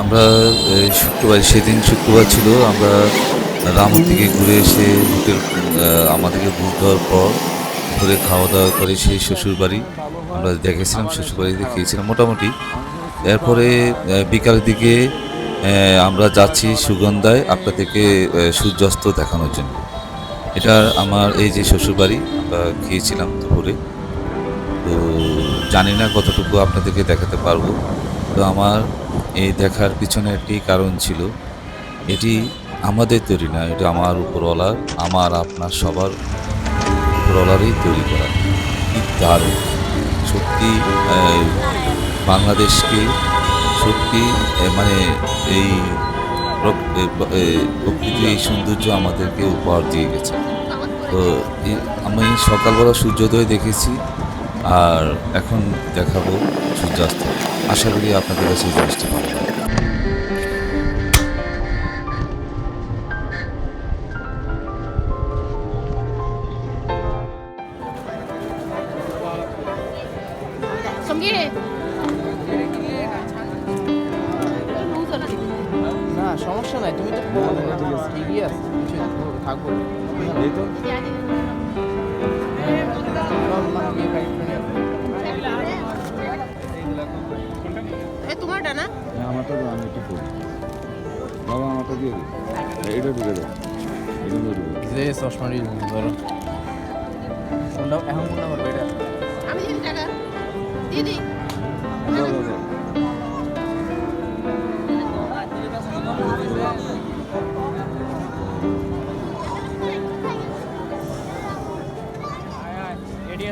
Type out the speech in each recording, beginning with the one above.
আমরা শুক্রবার, সেদিন শুক্রবার ছিল, আমরা রামুর থেকে ঘুরে এসে হোটেল আমাদেরকে বুক দেওয়ার পর ঘুরে খাওয়া দাওয়া করে সেই শ্বশুরবাড়ি, আমরা দেখেছিলাম শ্বশুরবাড়িতে খেয়েছিলাম মোটামুটি। এরপরে বিকালের দিকে আমরা যাচ্ছি সুগন্ধায় আপনাদেরকে সূর্যাস্ত দেখানোর জন্য। এটা আমার, এই যে শ্বশুরবাড়ি, আমরা খেয়েছিলাম দুপুরে। তো জানি না কতটুকু আপনাদেরকে দেখাতে পারব। তো আমার এই দেখার পিছনে একটি কারণ ছিল। এটি আমাদের তৈরি না, এটা আমার উপরওয়ালার, আমার, আপনার, সবার উপরওয়ালারই তৈরি করা। কি দারুণ। সত্যি বাংলাদেশকে সত্যি মানে এই প্রকৃতির এই সৌন্দর্য আমাদেরকে উপহার দিয়ে গেছে। তো আমি সকালবেলা সূর্যোদয় দেখেছি আর এখন দেখাবো সূর্যাস্ত। আশা করি আপনাদের কাছে জিনিসটা ভালো এইটা ঢুকে দাও এটা ঢুকে দাও যে চশমাটি ধরো। ফোনটা এখন এটা? আমি টাকা। দিদি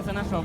আছে না সব?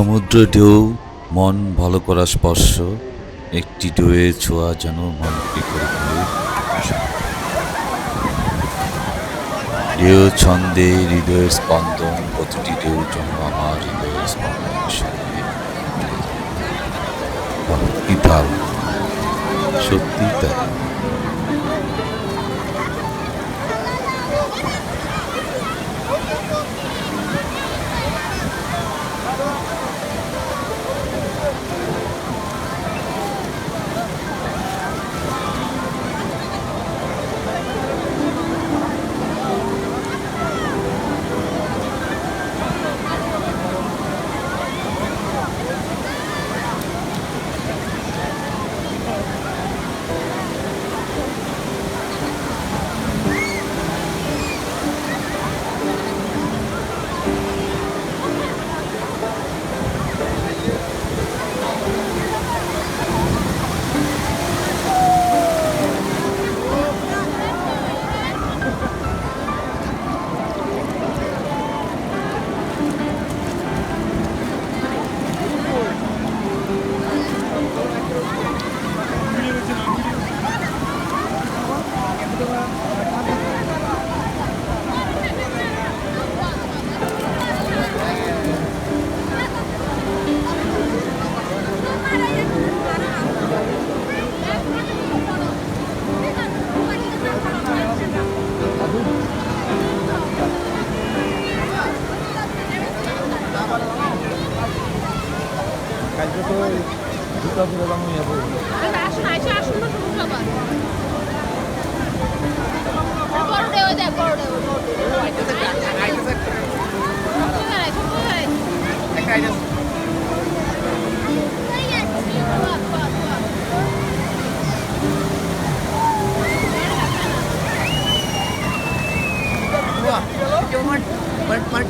সমুদ্র ঢেউ, মন ভালো করা স্পর্শ, একটি ঢেউয়ে ছোঁয়া যেন মনকে করে ঢেউ ছন্দে, হৃদয়ের স্পন্দন, প্রতিটি ঢেউ যেন আমার হৃদয়ের স্পন্দনের সঙ্গে সত্যি তাই। 따지러 가면 여보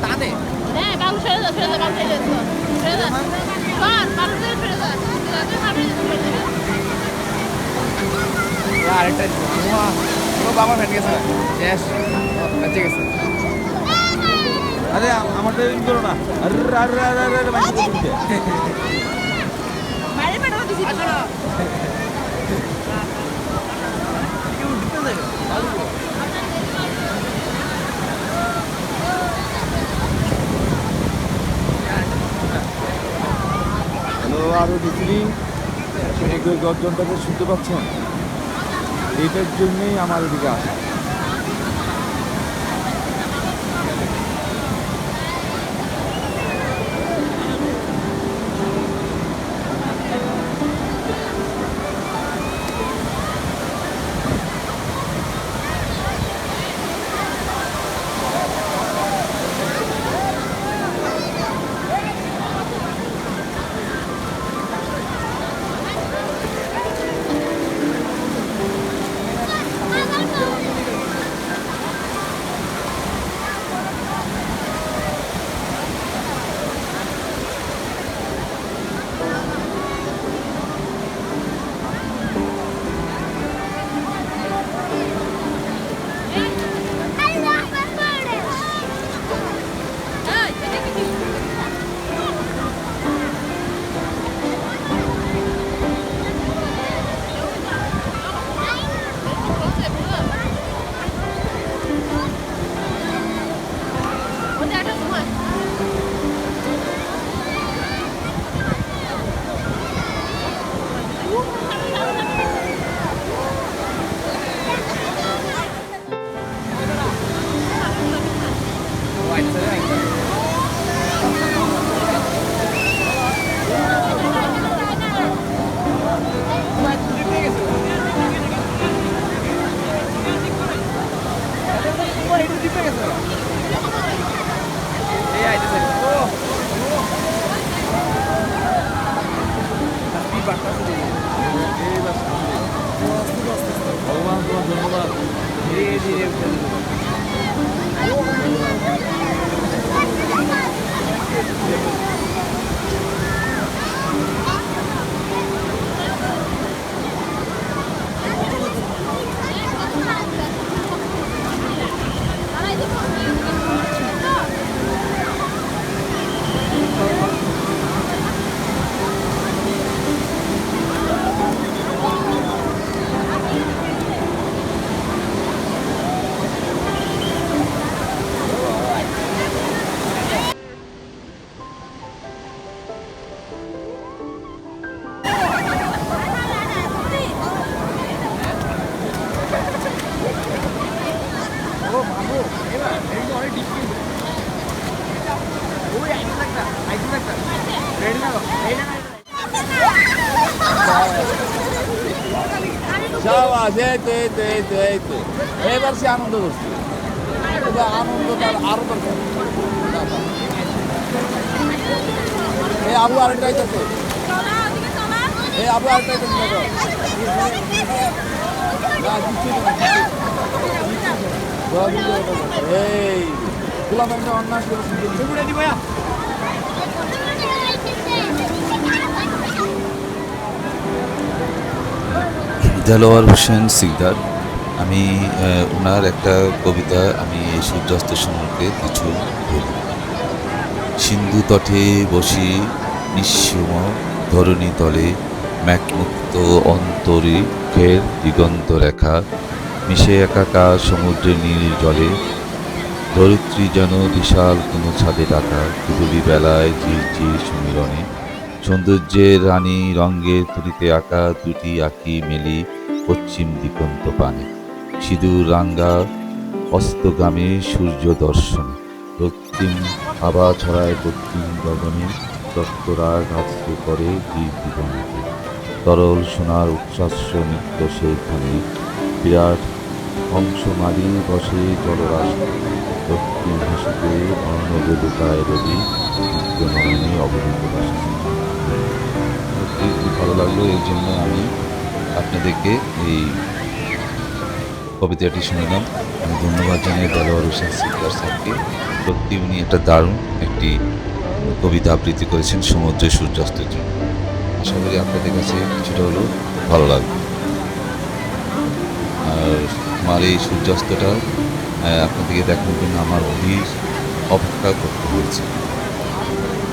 টানে? হ্যাঁ কাকু ছেড়ে দাও ছেড়ে দাও কাকু ছেড়ে দাও ছেড়ে দাও। কর কাকু ছেড়ে ছেড়ে দাও আরেকটা বাবা ফেটে গেছে। শেষ বেঁচে গেছে। আরে আ- আমারটা ইন করো না। আরে আরে আরে আরে দিছি হ্যালো আরও দিদি সমুদ্রের গর্জনটাকে শুনতে পাচ্ছেন? এটার জন্যেই আমার এদিকে আসা। বাড়তেছে ভগবান তোমার ধন্যবাদ। ধীরে ধীরে এই তো এই তো এই তো এই তো এবার সে আনন্দ করছে। আনন্দ তার আরও এই আবু আরেকটা আইতাছে। এই আবু আরেকটা আইতাছে, দেখো। না কিছুই না দোয়া দিলে ওটা করো। এই একটা করে দেলোয়ার হোসেন সিকদার। আমি ওনার একটা কবিতা আমি এই সূর্যাস্ত সম্পর্কে কিছু বলি। সিন্ধু তটে বসি নিঃসম ধরণী তলে, ম্যাকমুক্ত অন্তরে ফের দিগন্ত রেখা, মিশে একাকার সমুদ্রের নীল জলে। ধরিত্রী যেন বিশাল কোনো ছাদে ডাকা, কুদুলি বেলায় ঝিরঝির সমীরণে। সৌন্দর্যের রানী রঙ্গের তুলিতে আঁকা দুটি আঁকি মেলি পশ্চিম দিগন্ত পানে। সিঁদুর রাঙ্গা অস্তগামী সূর্য দর্শন। রক্তিম হাওয়া ছড়ায় দক্ষিণ গগনে, রক্তরাগ আছড়ে করে বীর দিগন্তে। তরল সোনার উচ্ছ্বাস্য নৃত্য সেইখানে। বিরাট হংস মারি বসে জলরাশি। দক্ষিণ হাসিতে অর্ণবেদকায় রবি সত্যি খুব ভালো লাগল এই জন্য আমি আপনাদেরকে এই কবিতাটি শুনলাম। আমি ধন্যবাদ জানাই দেলোয়ার হোসেন সিকদার স্যারকে। সত্যি উনি একটা দারুণ একটি কবিতা আবৃত্তি করেছেন সমুদ্রের সূর্যাস্তের জন্য। আশা করি আপনাদের কাছে কিছুটা হলেও ভালো লাগবে। আর আমার এই সূর্যাস্তটা আপনাদেরকে দেখানোর জন্য আমার অধীর অপেক্ষা করতে হয়েছে।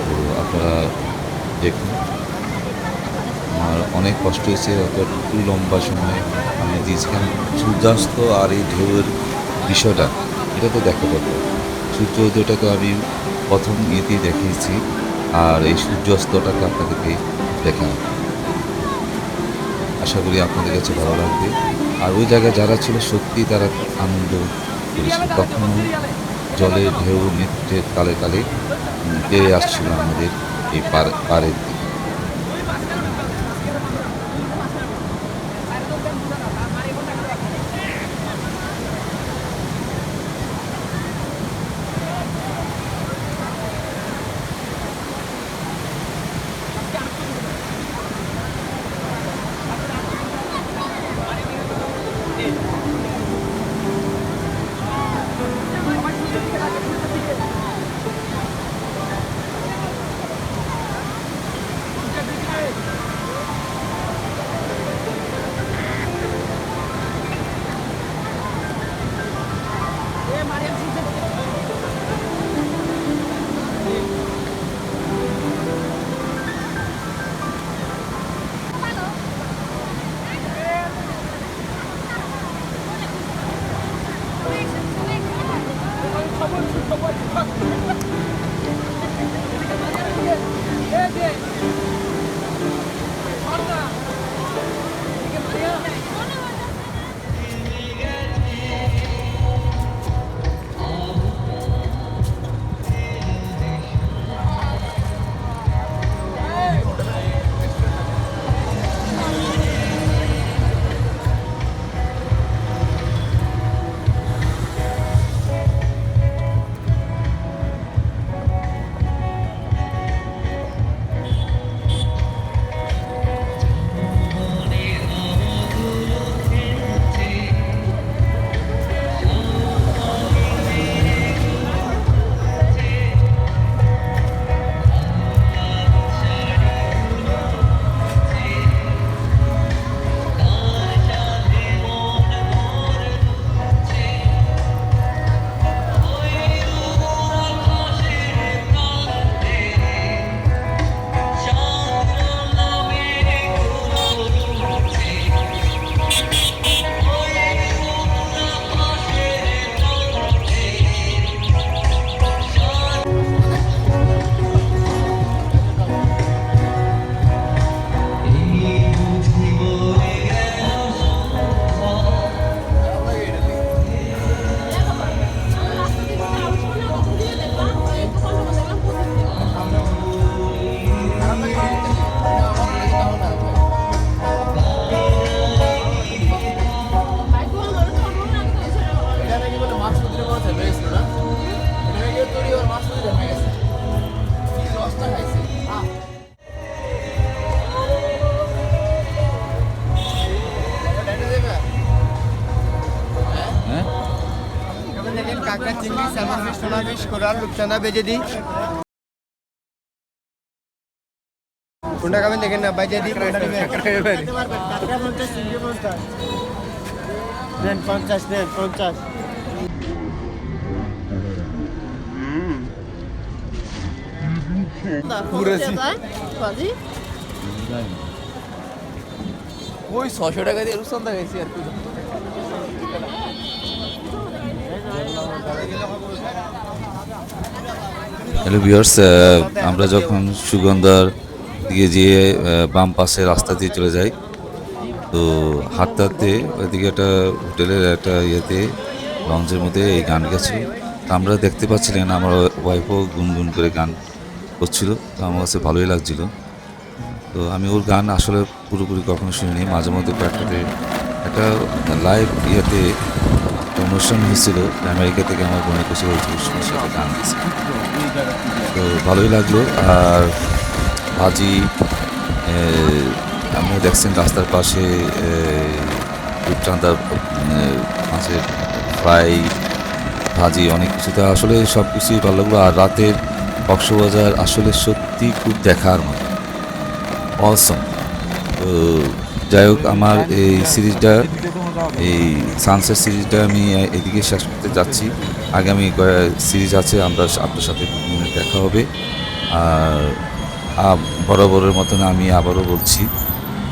তো আপনারা দেখুন অনেক কষ্ট হয়েছে অতটুকু লম্বা সময় আমি দিয়েছি কারণ সূর্যাস্ত আর এই ঢেউয়ের বিষয়টা এটা তো দেখা পাবো সূর্যোদয়টা তো আমি প্রথম ইয়েতেই দেখিয়েছি আর এই সূর্যাস্তটাকে আপনাদেরকে দেখানো আশা করি আপনাদের কাছে ভালো লাগবে। আর ওই জায়গায় যারা ছিল সত্যি তারা আনন্দ করেছিল। তখনও জলের ঢেউ নৃত্যের তালে তালে উম, গেয়ে আসছিল আমাদের এই পার। हमारे কোরাল রূপচাঁদা বেজে দিই। কোনটা খাবেন দেখেন না বাইজে দিই নেন পঞ্চাশ নেন পঞ্চাশ। ওই ছশো টাকা দিয়ে রুস্তম গেছি আর কি। হ্যালো ভিউয়ার্স আমরা যখন সুগন্ধার দিকে যেয়ে বাম পাশে রাস্তা দিয়ে চলে যাই, তো হাঁটতে হাঁটতে ওইদিকে একটা হোটেলের একটা ইয়েতে লঞ্চের মধ্যে এই গান গেছিল। তো আমরা দেখতে পাচ্ছিলেন আমার ওয়াইফও গুনগুন করে গান করছিল, তো আমার কাছে ভালোই লাগছিল। তো আমি ওর গান আসলে পুরোপুরি কখনো শুনিনি, মাঝে মধ্যে কয়েকটাতে একটা লাইভ ইয়েতে অনুষ্ঠান হয়েছিল আমেরিকা থেকে আমার বোনের কাছে হয়েছিল সাথে গান তো ভালোই লাগল। আর ভাজি আপনি দেখছেন রাস্তার পাশে এ, মাছের ফ্রাই ভাজি অনেক কিছু। তো আসলে সব কিছুই ভালো লাগল। আর রাতের কক্সবাজার আসলে সত্যি খুব দেখার মতো। অসম তো যাই হোক, আমার এই সিরিজটা, এই সানসেট সিরিজটা আমি এদিকে শেষ করতে যাচ্ছি। আগামী সিরিজ আছে, আমরা আপনার সাথে দেখা হবে। আর বরাবরের মতন আমি আবারও বলছি,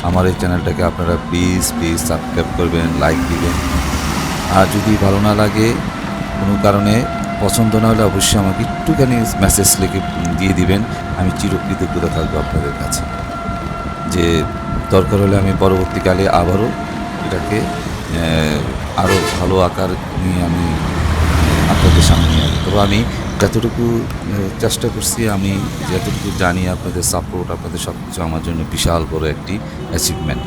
আমার এই চ্যানেলটাকে আপনারা প্লিজ প্লিজ সাবস্ক্রাইব করবেন লাইক দিবেন। আর যদি ভালো না লাগে, কোনো কারণে পছন্দ না হলে অবশ্যই আমাকে একটুখানি মেসেজ লিখে দিয়ে দিবেন। আমি চিরকৃতজ্ঞতা থাকব আপনাদের কাছে। যে দরকার হলে আমি পরবর্তীকালে আবারও এটাকে আরও ভালো আকার নিয়ে আমি আপনাদের সামনে নিয়ে আসব। তবে আমি যতটুকু চেষ্টা করছি, আমি যতটুকু জানি আপনাদের সাপোর্ট আপনাদের সব কিছু আমার জন্য বিশাল বড় একটি অ্যাচিভমেন্ট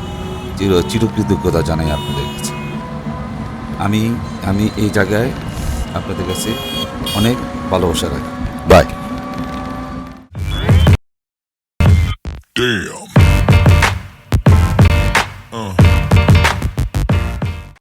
চির, চিরকৃতজ্ঞতা জানাই আপনাদের কাছে। আমি আমি এই জায়গায় আপনাদের কাছে অনেক ভালোবাসা রাখি। Bye Damn.